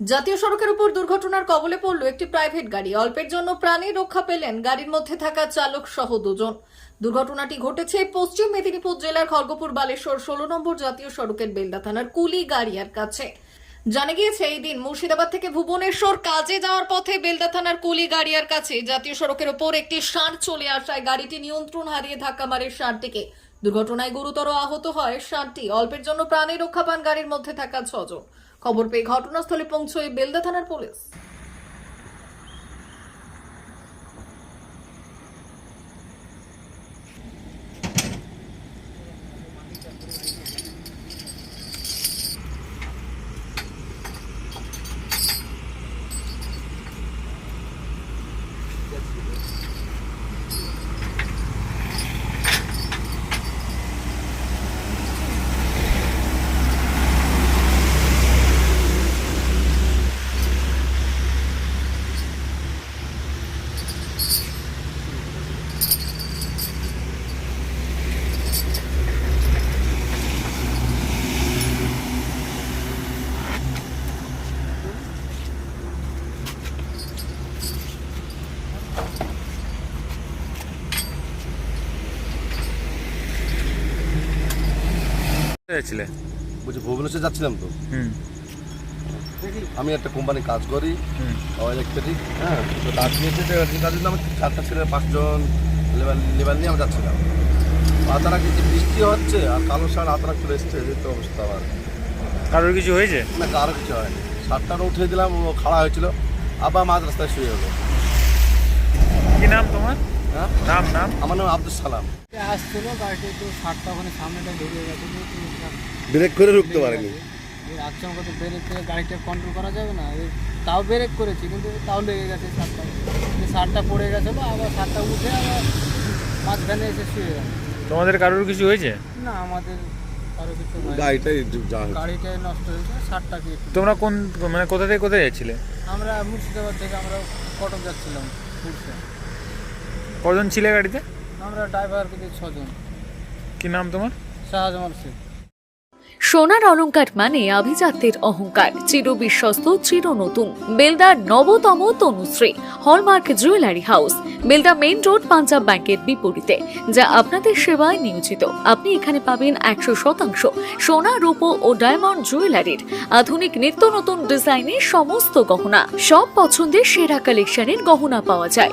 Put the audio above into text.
জাতীয় সড়কের উপর দুর্ঘটনার কবলে পড়ল একটি প্রাইভেট গাড়ি। অল্পের জন্য প্রাণে রক্ষা পেলেন গাড়ির মধ্যে থাকা চালক সহ দুজন। দুর্ঘটনাটি ঘটেছে পশ্চিম মেদিনীপুর জেলার খড়গপুর বালেশ্বর ষোলো নম্বর জাতীয় সড়কের বেলদা থানার কুলি গাড়িয়ার কাছে। জানা গিয়েছে, এই দিন মুর্শিদাবাদ থেকে ভুবনেশ্বর কাজে যাওয়ার পথে বেলদা থানার কুলি গাড়িয়ার কাছে জাতীয় সড়কের ওপর একটি ষাঁড় চলে আসায় গাড়িটি নিয়ন্ত্রণ হারিয়ে ধাক্কা মারে ষাঁড়টিকে। দুর্ঘটনায় গুরুতর আহত হয় সাতটি। অল্পের জন্য প্রাণে রক্ষা পান গাড়ির মধ্যে থাকা ছজন। খবর পেয়ে ঘটনাস্থলে পৌঁছয় বেলদা থানার পুলিশ। যাচ্ছিলে? বলছি ভুবনেশ্বর যাচ্ছিলাম তো। হুম। আমি একটা কোম্পানি কাজ করি ইলেকট্রিক হ্যাঁ? তো কাজ নিয়েছে তো এরকম আমি চারটা ছেলে পাঁচজন লেবার লেবার নিয়ে আমি যাচ্ছিলাম। আতারা কিছু বৃষ্টি হচ্ছে আর কালো সার আতারা চলে এসছে এই তো অবস্থা আমার কারোর কিছু হয়েছে? না কারও কিছু হয়নি। সারটারও উঠিয়ে দিলাম ও খাড়া হয়েছিল আবার মাঝ রাস্তায় শুয়ে হলো কি নাম তোমার? নাম নাম? আমার নাম আব্দুল সালাম। আসছিল গাড়িটা একটু ষাটটা ওখানে সামনেটা ঢুকে গেছে ব্রেক করে রুখতে পারেনি। আচ্ছা ব্রেক করে গাড়িটা কন্ট্রোল করা যাবে না। তাও ব্রেক করেছি কিন্তু তাও লেগে গেছে পড়ে গেছে বা আবার উঠে আবার মাঝখানে এসে শুয়ে গেছে। তোমাদের কারোর কিছু হয়েছে? না আমাদের গাড়িটাই নষ্ট হয়েছে কি তোমরা কোন মানে কোথা থেকে কোথায় যাচ্ছিলে? আমরা মুর্শিদাবাদ থেকে আমরা কটক যাচ্ছিলাম কজন ছিলে গাড়িতে? আমরা ড্রাইভার ছজন। কি নাম তোমার? শাহজামাল শেখ। সোনার অলঙ্কার মানে আভিজাত্যের অহংকার চির বিশ্বস্ত চির নতুন। বেলদার নবতম Tanushree hallmark jewellery house Belda main road Punjab ব্যাংকের বিপরীতে যা আপনাদের সেবায় নিয়োজিত। আপনি এখানে পাবেন একশো শতাংশ সোনা রূপো ও ডায়মন্ড জুয়েলারির। আধুনিক নিত্য নতুন ডিজাইনের সমস্ত গহনা। সব পছন্দের সেরা কালেকশনের গহনা পাওয়া যায়।